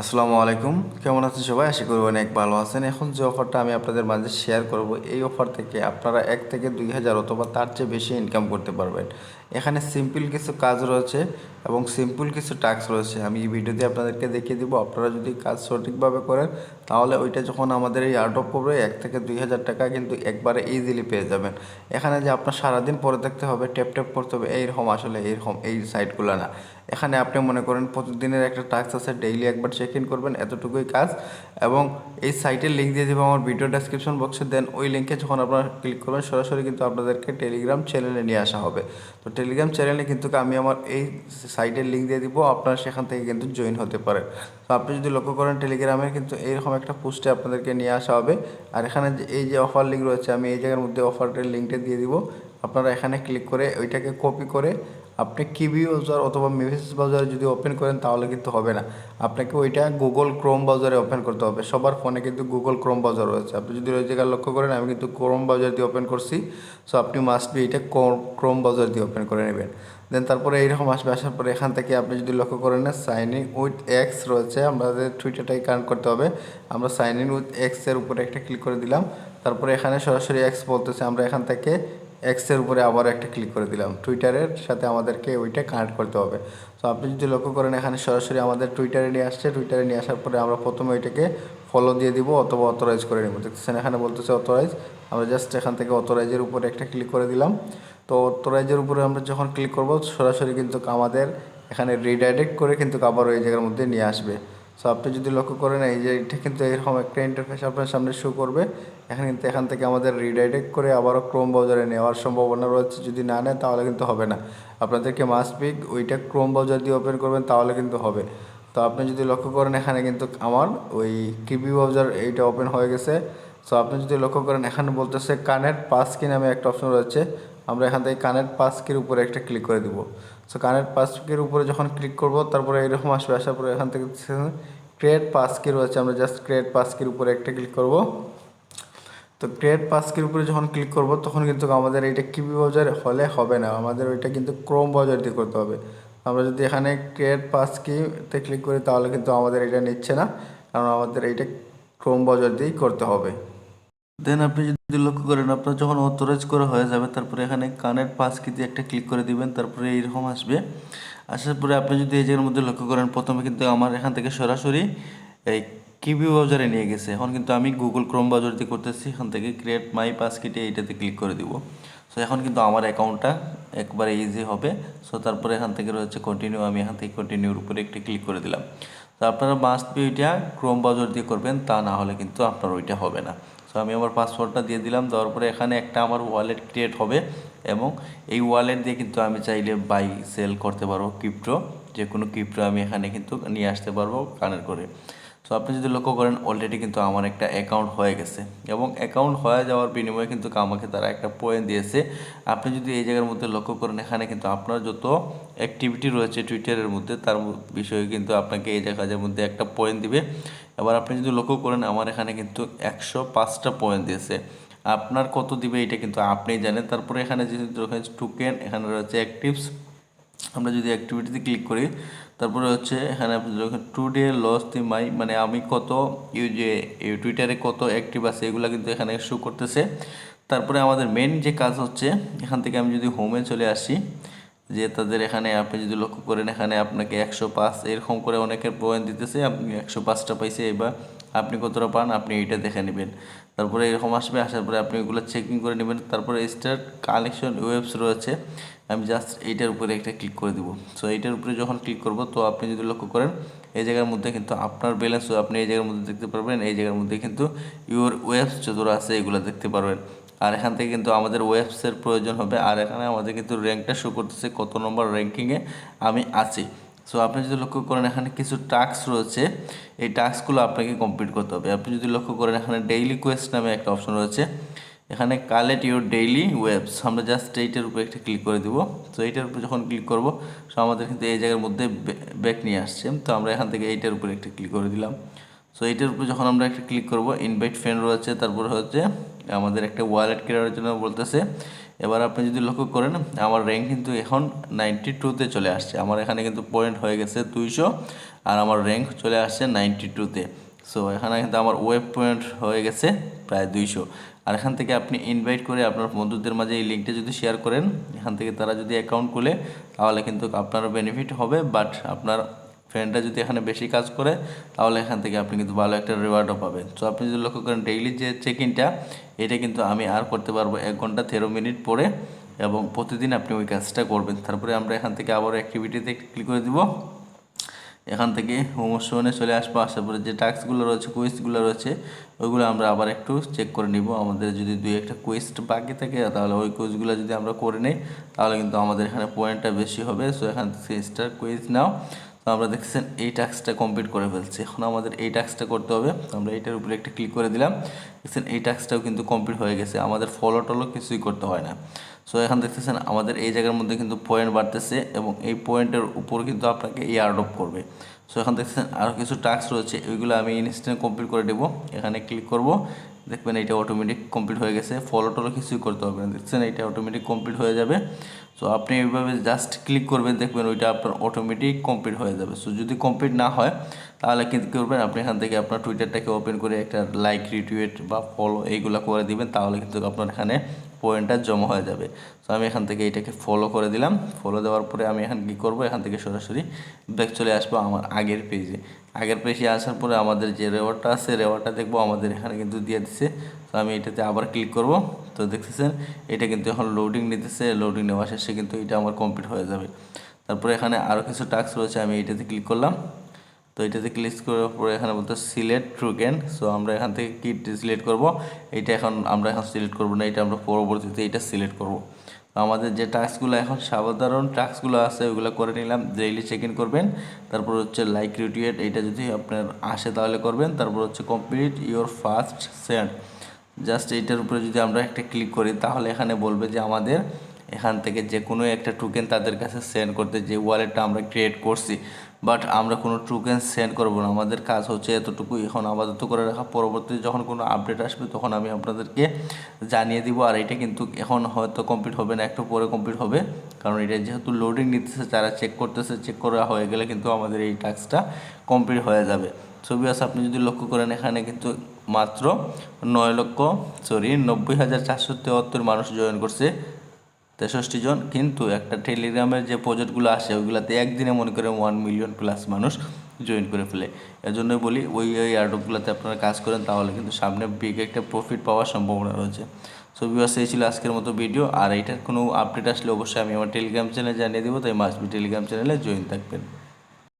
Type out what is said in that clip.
আসসালামু আলাইকুম। কেমন আছেন সবাই? আশা করি অনেক ভালো আছেন। এখন যে অফারটা আমি আপনাদের মাঝে শেয়ার করব, এই অফার থেকে আপনারা এক থেকে দুই হাজার অথবা তার চেয়ে বেশি ইনকাম করতে পারবেন। এখানে সিম্পল কিছু কাজ রয়েছে এবং সিম্পল কিছু টাস্ক রয়েছে। আমি এই ভিডিওতে আপনাদেরকে দেখিয়ে দিব। আপনারা যদি কাজ সঠিকভাবে করেন, তাহলে ওইটা যখন আমাদের এই আর্ট অফ করবে এক থেকে দুই হাজার টাকা কিন্তু একবারে ইজিলি পেয়ে যাবেন। এখানে যে আপনার সারাদিন পরে থাকতে হবে ট্যাপ ট্যাপ করতে হবে, এইরকম আসলে এইরকম, এই সাইটগুলো না। এখানে আপনি মনে করেন প্রতিদিনের একটা টাস্ক আছে ডেইলি একবার চেক ইন করবেন, এতটুকুই কাজ। এবং এই সাইটের লিঙ্ক দিয়ে দেবো আমার ভিডিও ডেসক্রিপশন বক্সে দেন ওই লিঙ্কে যখন আপনারা ক্লিক করবেন, সরাসরি কিন্তু আপনাদেরকে টেলিগ্রাম চ্যানেলে নিয়ে আসা হবে। তো টেলিগ্রাম চ্যানেলে কিন্তু আমি আমার এই সাইটের লিঙ্ক দিয়ে দিব, আপনারা সেখান থেকে কিন্তু জয়েন হতে পারে তো আপনি যদি লক্ষ্য করেন টেলিগ্রামে কিন্তু এইরকম একটা পোস্টে আপনাদেরকে নিয়ে আসা হবে। আর এখানে যে এই যে অফার লিঙ্ক রয়েছে, আমি এই জায়গার মধ্যে অফারের লিঙ্কটা দিয়ে দিব। আপনারা এখানে ক্লিক করে ওইটাকে কপি করে আপনি কিবি ব্রাউজার অথবা মেসেজ ব্রাউজারে যদি ওপেন করেন, তাহলে কিন্তু হবে না। আপনাকে ওইটা গুগল ক্রোম ব্রাউজারে ওপেন করতে হবে। সবার ফোনে কিন্তু গুগল ক্রোম ব্রাউজার রয়েছে। আপনি যদি ওই জায়গায় লক্ষ্য করেন, আমি কিন্তু ক্রোম ব্রাউজার দিয়ে ওপেন করছি। সো আপনি মাস্ট বি এটা ক্রোম ব্রাউজার দিয়ে ওপেন করে নেবেন। দেন তারপরে এইরকম আসবে, আসার পরে এখান থেকে আপনি যদি লক্ষ্য করেন না সাইন ইন উইথ এক্স রয়েছে। আমাদের টুইটারটাই কানেক্ট করতে হবে। আমরা সাইন ইন উইথ এক্সের উপরে একটা ক্লিক করে দিলাম। তারপরে এখানে সরাসরি এক্স বলতেছে। আমরা এখান থেকে এক্সের উপরে আবার একটা ক্লিক করে দিলাম। টুইটারের সাথে আমাদেরকে ওইটা কানেক্ট করতে হবে। তো আপনি যদি লক্ষ্য করেন, এখানে সরাসরি আমাদের টুইটারে নিয়ে আসছে। টুইটারে নিয়ে আসার পরে আমরা প্রথমে ওইটাকে ফলো দিয়ে দিব অথবা অথরাইজ করে নেব। দেখতেছেন, এখানে বলতেছে অথরাইজ আমরা জাস্ট এখান থেকে অথরাইজের উপরে একটা ক্লিক করে দিলাম। তো অথরাইজের উপরে আমরা যখন ক্লিক করব, সরাসরি কিন্তু আমাদের এখানে রিডাইরেক্ট করে কিন্তু আবার ওই জায়গার মধ্যে নিয়ে আসবে। সো আপনি যদি লক্ষ্য করেন, এই যে এটা কিন্তু এরকম একটা ইন্টারফেস আপনার সামনে শো করবে। এখানে কিন্তু এখান থেকে আমাদের রিডাইরেক্ট করে আবারও ক্রোম ব্রাউজারে নেওয়ার সম্ভাবনা রয়েছে। যদি না নেয় তাহলে কিন্তু হবে না। আপনাদেরকে মাস্ট পিক ওইটা ক্রোম ব্রাউজার দিয়ে ওপেন করবেন, তাহলে কিন্তু হবে। তো, আপনি যদি লক্ষ্য করেন, এখানে কিন্তু আমার ওই কিবি ব্রাউজার এইটা ওপেন হয়ে গেছে। সো আপনি যদি লক্ষ্য করেন, এখানে বলতেছে কানেক্ট পাস কি নামে একটা অপশন রয়েছে। আমরা এখান থেকে কানেক্ট পাসকির উপরে একটা ক্লিক করে দিব। সো কানেক্ট পাসকির উপরে যখন ক্লিক করব, তারপরে এরকম আসবে আসার পরে এখান থেকে ক্রিয়েট পাসকি রয়েছে আমরা জাস্ট ক্রিয়েট পাসকির উপরে একটা ক্লিক করব। তো ক্রিয়েট পাসকির উপরে যখন ক্লিক করব, তখন কিন্তু আমাদের এইটা কিবি ব্রাউজার হলে হবে না, আমাদের ওইটা কিন্তু ক্রোম ব্রাউজার দিয়ে করতে হবে। আমরা যদি এখানে ক্রিয়েট পাসকিতে ক্লিক করি, তাহলে কিন্তু আমাদের এটা নিচ্ছে না, কারণ আমাদের এইটা ক্রোম ব্রাউজার দিয়েই করতে হবে। দেন আপনি যদি লক্ষ্য করেন, আপনার যখন অথরাইজ করা হয়ে যাবে, তারপরে এখানে কানের পাস কিতে একটা ক্লিক করে দিবেন, তারপরে এইরকম আসবে। আসার পরে আপনি যদি এই জায়গার মধ্যে লক্ষ্য করেন, প্রথমে কিন্তু আমার এখান থেকে সরাসরি এই কিবি ব্রাউজারে নিয়ে গেছে। এখন কিন্তু আমি গুগল ক্রোম ব্রাউজার দিয়ে করতেছি, এখান থেকে ক্রিয়েট মাই পাস কিটে এইটাতে ক্লিক করে দিব। সো এখন কিন্তু আমার অ্যাকাউন্টটা একবারে ইজি হবে। সো তারপরে এখান থেকে রয়েছে কন্টিনিউ আমি এখান থেকে কন্টিনিউর উপরে একটি ক্লিক করে দিলাম। তো আপনারা মাস্ট বি ওইটা ক্রোম ব্রাউজার দিয়ে করবেন, তা না হলে কিন্তু আপনার ওইটা হবে না। সো আমি আমার পাসওয়ার্ডটা দিয়ে দিলাম, দেওয়ার পরে এখানে একটা আমার ওয়ালেট ক্রিয়েট হবে এবং এই ওয়ালেট দিয়ে কিন্তু আমি চাইলে বাই সেল করতে পারব ক্রিপ্টো যে কোনো ক্রিপ্টো আমি এখানে কিন্তু নিয়ে আসতে পারব কানের করে। সো আপনি যদি লক্ষ্য করেন অলরেডি কিন্তু আমার একটা অ্যাকাউন্ট হয়ে গেছে। এবং অ্যাকাউন্ট হয়ে যাওয়ার বিনিময়ে কিন্তু আমাকে তারা একটা পয়েন্ট দিয়েছে। আপনি যদি এই জায়গার মধ্যে লক্ষ্য করেন, এখানে কিন্তু আপনার যত অ্যাক্টিভিটি রয়েছে টুইটারের মধ্যে, তার বিষয়ে কিন্তু আপনাকে এই জায়গার মধ্যে একটা পয়েন্ট দিবে। এবার আপনি যদি লক্ষ্য করেন, আমার এখানে কিন্তু একশো পাঁচটা পয়েন্ট দিয়েছে। আপনার কত দিবে এটা কিন্তু আপনিই জানেন। তারপরে এখানে যেহেতু টোকেন এখানে রয়েছে অ্যাক্টিভস আমরা যদি অ্যাক্টিভিটিতে ক্লিক করি তারপরে হচ্ছে এখানে যখন টু ডে লস দি মাই মানে আমি কত ইউ যে টুইটারে কত অ্যাক্টিভ আছে, এগুলো কিন্তু এখানে শো করতেছে। তারপরে আমাদের মেন যে কাজ হচ্ছে, এখান থেকে আমি যদি হোমে চলে আসি, যে তাদের এখানে আপনি যদি লক্ষ্য করেন, এখানে আপনাকে একশো পাঁচ, এরকম করে অনেকের পয়েন্ট দিতেছে, আপনি একশো পাঁচটা পাইছে, এবার আপনি কতটা পান, আপনি এইটা দেখে নেবেন। তারপরে এরকম আসবে, আসার পরে আপনি এগুলো চেকিং করে নেবেন। তারপরে স্টার্ট কালেকশন ওয়েবস রয়েছে। আমি জাস্ট এইটার উপরে একটা ক্লিক করে দিব। সো এইটার উপরে যখন ক্লিক করব, তো আপনি যদি লক্ষ্য করেন, এই জায়গার মধ্যে কিন্তু আপনার ব্যালেন্সও আপনি এই জায়গার মধ্যে দেখতে পারবেন, এই জায়গার মধ্যে কিন্তু ইউর ওয়েবস যতটা আছে, এগুলো দেখতে পারবেন। আর এখান থেকে কিন্তু আমাদের ওয়েবসের প্রয়োজন হবে, আর এখানে আমাদের কিন্তু র্যাঙ্কটা শো করতেছে কত নম্বর র্যাঙ্কিংয়ে আমি আছি। সো আপনি যদি লক্ষ্য করেন, এখানে কিছু টাস্ক রয়েছে, এই টাস্কগুলো আপনাকে কমপ্লিট করতে হবে। আপনি যদি লক্ষ্য করেন, এখানে ডেইলি কোয়েস্ট নামে একটা অপশন রয়েছে এখানে কালেক্ট ইউর ডেইলি ওয়েবস আমরা জাস্ট এইটার উপরে একটা ক্লিক করে দিব। তো এইটার উপরে যখন ক্লিক করব সো আমাদের কিন্তু এই জায়গার মধ্যে ব্যাক নিয়ে আসছে। তো আমরা এখান থেকে এইটার উপরে একটা ক্লিক করে দিলাম। সো এইটার উপরে যখন আমরা একটা ক্লিক করব ইনভাইট ফ্রেন্ড রয়েছে, তারপর হচ্ছে আমাদের একটা ওয়ালেট কেনার জন্য বলতেছে। এবার আপনি যদি লক্ষ্য করেন, আমার র্যাঙ্ক কিন্তু এখন নাইনটি টুতে চলে আসছে। আমার এখানে কিন্তু পয়েন্ট হয়ে গেছে দুইশো, আর আমার র্যাঙ্ক চলে আসছে নাইনটি টুতে সো এখানে কিন্তু আমার ওয়েব পয়েন্ট হয়ে গেছে প্রায় দুইশো। আর এখান থেকে আপনি ইনভাইট করে আপনার বন্ধুদের মাঝে এই লিঙ্কটা যদি শেয়ার করেন, এখান থেকে তারা যদি অ্যাকাউন্ট খুলে, তাহলে কিন্তু আপনারও বেনিফিট হবে। বাট আপনার ফ্রেন্ডরা যদি এখানে বেশি কাজ করে, তাহলে এখান থেকে আপনি কিন্তু ভালো একটা রিওয়ার্ডও পাবেন। তো আপনি যদি লক্ষ্য করেন ডেইলি যে চেক ইনটা এটা কিন্তু আমি আর করতে পারব এক ঘণ্টা তেরো মিনিট পরে এবং প্রতিদিন আপনি ওই কাজটা করবেন। তারপরে আমরা এখান থেকে আবার অ্যাক্টিভিটিতে ক্লিক করে দিব। এখান থেকে হোমোশনে চলে আসব। আসার পরে যে টাস্কগুলো রয়েছে, কুইজগুলো রয়েছে, ওইগুলো আমরা আবার একটু চেক করে নিব। আমাদের যদি দুই একটা কুইস্ট বাকি থাকে, তাহলে ওই কুইজগুলো যদি আমরা করে নিই, তাহলে কিন্তু আমাদের এখানে পয়েন্টটা বেশি হবে। সো এখান থেকে স্টার কুইজ নাও। তো আমরা দেখছেন এই টাস্কটা কমপ্লিট করে ফেলছি। এখন আমাদের এই টাস্কটা করতে হবে। আমরা এইটার উপরে একটা ক্লিক করে দিলাম। দেখছেন এই টাস্কটাও কিন্তু কমপ্লিট হয়ে গেছে। আমাদের ফলো টলো কিছুই করতে হয় না। সো এখন দেখতেছেন আমাদের এই জায়গার মধ্যে কিন্তু পয়েন্ট বাড়তেছে এবং এই পয়েন্টের উপর কিন্তু আপনাকে এয়ারড্রপ করবে। সো এখন দেখতেছেন আরও কিছু টাস্ক রয়েছে ওইগুলো আমি ইনস্ট্যান্ট কমপ্লিট করে দেবো। এখানে ক্লিক করব, দেখবেন এটা অটোমেটিক কমপ্লিট হয়ে গেছে। ফলো টলো কিছুই করতে হবে না। দেখছেন এটা অটোমেটিক কমপ্লিট হয়ে যাবে। সো আপনি এইভাবে জাস্ট ক্লিক করবেন, দেখবেন ওইটা আপনার অটোমেটিক কমপ্লিট হয়ে যাবে। সো যদি কমপ্লিট না হয়, তাহলে কিন্তু কী করবেন? আপনি এখান থেকে আপনার টুইটারটাকে ওপেন করে একটা লাইক রিটুইট বা ফলো এইগুলো করে দিবেন। তাহলে কিন্তু আপনার এখানে পয়েন্টটা জমা হয়ে যাবে। সো আমি এখান থেকে এটাকে ফলো করে দিলাম। ফলো দেওয়ার পরে আমি এখান কী করব? এখান থেকে সরাসরি ব্যাক চলে আসব আমার আগের পেজে আগের পেজে আসার পরে আমাদের যে রেওয়ার্ডটা আছে রেওয়ার্ডটা দেখব, আমাদের এখানে কিন্তু দিয়ে দিচ্ছে তো আমি এটাতে আবার ক্লিক করব। তো দেখতেছেন, এটা কিন্তু এখন লোডিং নিতেছে। লোডিং নেওয়া শেষে কিন্তু এটা আমার কমপ্লিট হয়ে যাবে। তারপরে এখানে আরও কিছু টাস্ক রয়েছে, আমি এটাতে ক্লিক করলাম। তো এটাতে ক্লিক করার পরে এখানে বলতে সিলেক্ট ট্রুকেন সো আমরা এখান থেকে কি সিলেক্ট করব? এটা এখন আমরা এখন সিলেক্ট করব না এটা আমরা পরবর্তীতে এটা সিলেক্ট করব। আমাদের যে টাস্কগুলো এখন সাধারণ টাস্কগুলো আছে, ওইগুলো করে নিলাম ডেইলি চেক ইন করবেন। তারপর হচ্ছে লাইক রিটুয়েট এটা যদি আপনার আসে তাহলে করবেন। তারপর হচ্ছে complete your first send just এইটার উপরে যদি আমরা একটা ক্লিক করি, তাহলে এখানে বলবে যে আমাদের এখান থেকে যে কোনো একটা টোকেন তাদের কাছে সেন্ড করতে যে ওয়ালেটটা আমরা ক্রিয়েট করছি। বাট আমরা কোনো টোকেন সেন্ড করব না। আমাদের কাজ হচ্ছে এতটুকু এখন আপাতত করে রাখা। পরবর্তীতে যখন কোনো আপডেট আসবে, তখন আমি আপনাদেরকে জানিয়ে দিব। আর এটা কিন্তু এখন হয়তো কমপ্লিট হবে না। একটু পরে কমপ্লিট হবে। কারণ এটা যেহেতু লোডিং নিতেছে, যারা চেক করতেছে চেক করা হয়ে গেলে কিন্তু আমাদের এই টাস্কটা কমপ্লিট হয়ে যাবে। ছবি আছে আপনি যদি লক্ষ্য করেন, এখানে কিন্তু মাত্র নয় লক্ষ সরি নব্বই হাজার চারশো তেহাত্তর মানুষ জয়েন করছে। তেষট্টি জন, কিন্তু একটা টেলিগ্রামের যে প্রজেক্টগুলো আসে, ওইগুলোতে একদিনে মনে করে ওয়ান মিলিয়ন প্লাস মানুষ জয়েন করে ফেলে। এর জন্যই বলি, ওই ওই অ্যাডপগুলোতে আপনারা কাজ করেন, তাহলে কিন্তু সামনে বিগ একটা প্রফিট পাওয়ার সম্ভাবনা রয়েছে। সো বিবাস এই ছিল আজকের মতো ভিডিও আর এইটার কোনো আপডেট আসলে অবশ্যই আমি আমার টেলিগ্রাম চ্যানেলে জানিয়ে দেবো, তাই মাস্ট বি টেলিগ্রাম চ্যানেলে জয়েন থাকবেন।